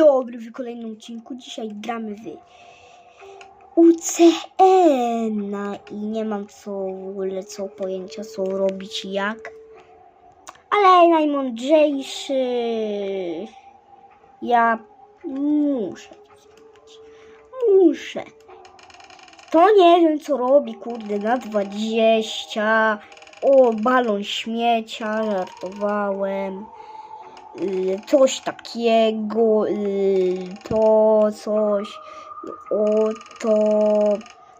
dobry w kolejnym odcinku. Dzisiaj gramy w UCN i nie mam co w ogóle co pojęcia co robić i jak. Ale najmądrzejszy ja muszę. Muszę. To nie wiem co robi, kurde, na 20. O, balon śmiecia, żartowałem. Y, Coś takiego, y, to coś, o to,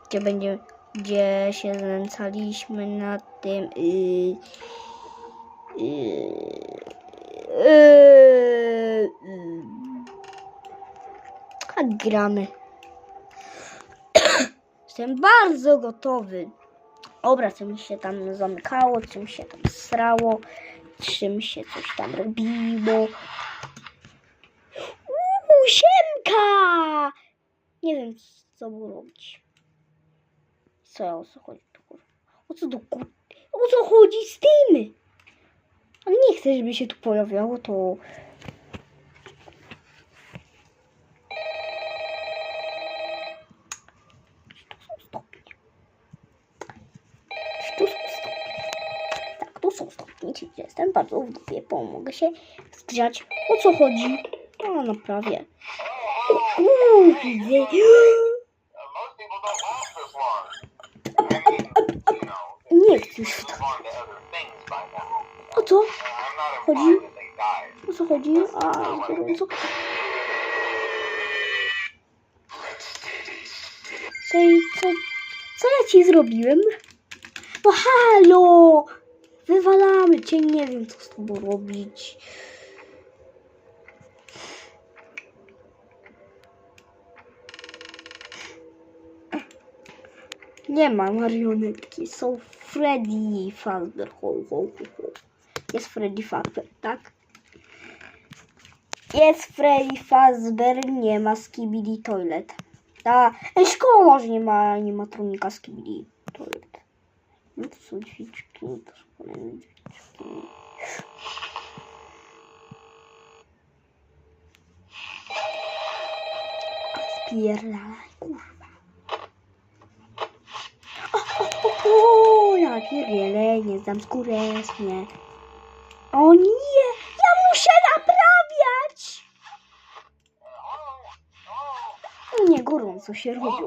gdzie będzie, gdzie się znęcaliśmy nad tym. Y, gramy. Jestem bardzo gotowy. Dobra, co mi się tam zamykało, czym się tam srało, czym się coś tam robiło. Uuu, siemka! Nie wiem, co było robić. Co, o co chodzi tu? O co tu. O co chodzi z tym? Ale nie chcę, żeby się tu pojawiało, to... Tu są stopnie. Tu są stopnie. Tak, czyli jestem bardzo w dupie, pomogę się zgrzać. O co chodzi? O, naprawię. O kurde. Nie chcę już to. O co? Chodzi? O co chodzi? A, gorąco. Co, i- co, co ja ci zrobiłem? No halo! Wywalamy cię, nie wiem co z tobą robić. Nie ma marionetki, są Freddy Fazbear. Ho, ho, ho. Jest Freddy Fazbear, tak? Jest Freddy Fazbear, nie ma Skibidi Toilet. A, szkoła że nie ma animatronika Skibidi. No to są drzwiczki, to są kolejne drzwiczki. Spierdalaj, kurwa. O, o, o, o, ja pierdzielę, nie znam skóresnie. O nie, ja muszę naprawiać! Nie, gorąco się robią.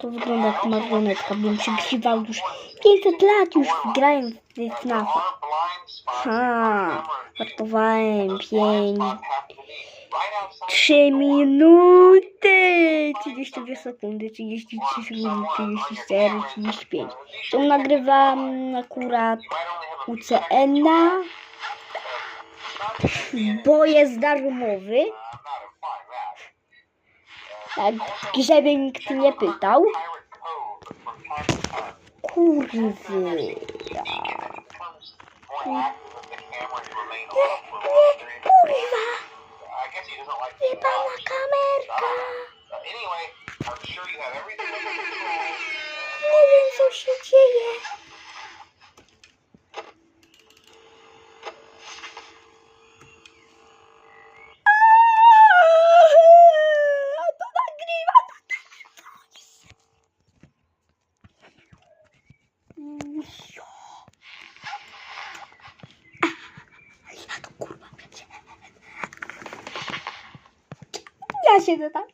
to wygląda jak marionetka, bym się grzywał już 500 lat już grałem w FNAF. Ha, blind 5, spots have to be right outside 3 the door. minuty, 32 sekundy, 33 sekundy, 34, 35. To nagrywam akurat UCN-a, bo jest darmowy, żeby nikt nie pytał. Kurwy. Beacon that becomes more active if the cameras Ja siedzę tak.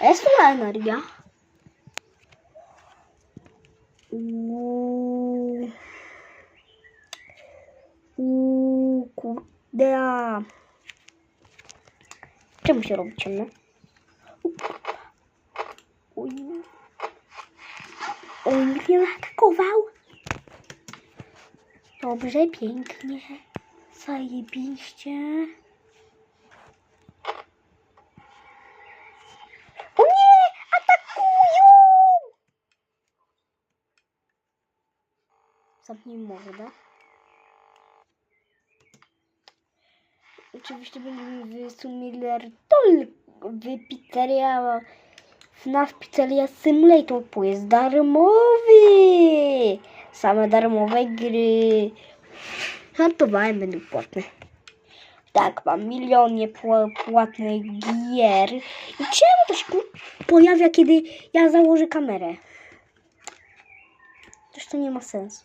Jest tu energia. Uuu. Uuu. Czemu się robi ciemno? Oj. On mnie zaatakował. Dobrze, pięknie. Zajebiście. O nie! Atakują! Zamknij mordę. Oczywiście będziemy w Sumiller Toll w pizzeria FNAF Pizzeria Simulator, bo jest darmowy. Same darmowe gry. Żartowałem, będą płatne. Tak, mam miliony pł- płatnych gier. I czemu to się pojawia, kiedy ja założę kamerę? Toż to nie ma sensu.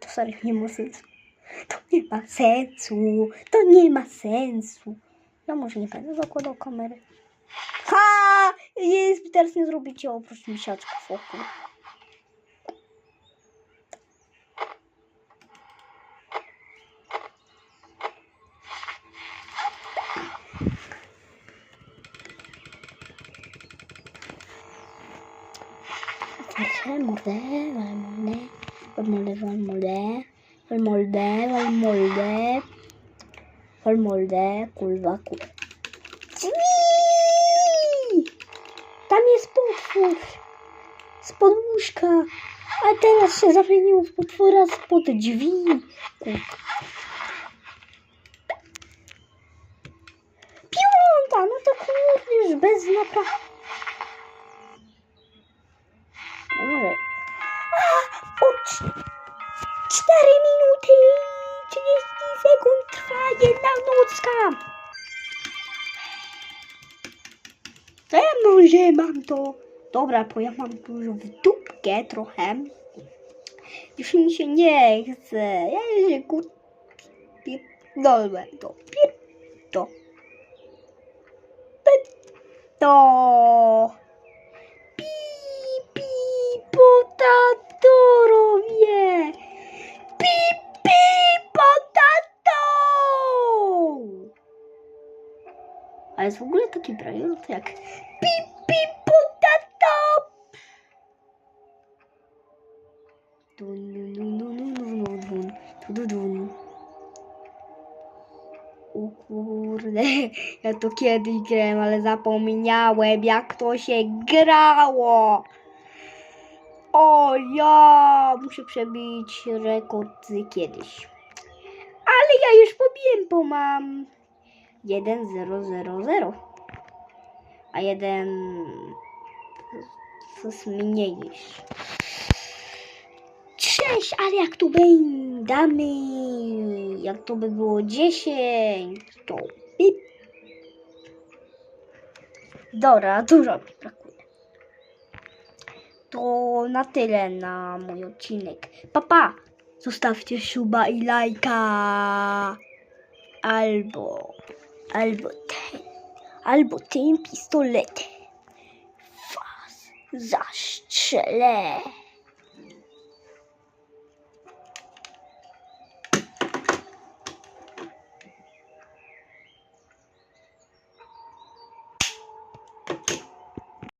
To serio nie ma sensu. To nie ma sensu. To nie ma sensu. Ja może nie będę zakładał kamery. Ha! Jest, teraz nie zrobicie oprócz misiaczków Valmolde, Valmolde, Valmolde, Valmolde, Valmolde, Valmolde, Valmolde, kurwa, kurwa. Drzwi! Tam jest potwór! Spod łóżka! A teraz się zamienił w potwora spod drzwi! Kurwa. Piąta! No to kurde, już bez naprawy. No może. A, o minuty! 30 sekund trwa jedna nocka! Ja może mam to. Dobra, bo ja mam dużo w dupkę trochę. Już mi się nie chce. Ja się kur... Pierdolę to. Pier... To. Potatorowie. Pi, pi, potato. A jest w ogóle taki brając jak pi, pi, potato. Dun. O kurde, ja to kiedyś grałem, ale zapomniałem jak to się grało. O ja, muszę przebić rekord kiedyś. Ale ja już pobiłem, bo mam 1, 0, 0, 0. A jeden jest mniejszy. Cześć, ale jak tu będzie? Damy. Jak to by było 10, to pip. Dobra, dużo mi brakuje. To na tyle na mój odcinek. Papa, zostawcie suba i lajka. Albo, albo ten, albo tym pistoletem. Was zastrzelę.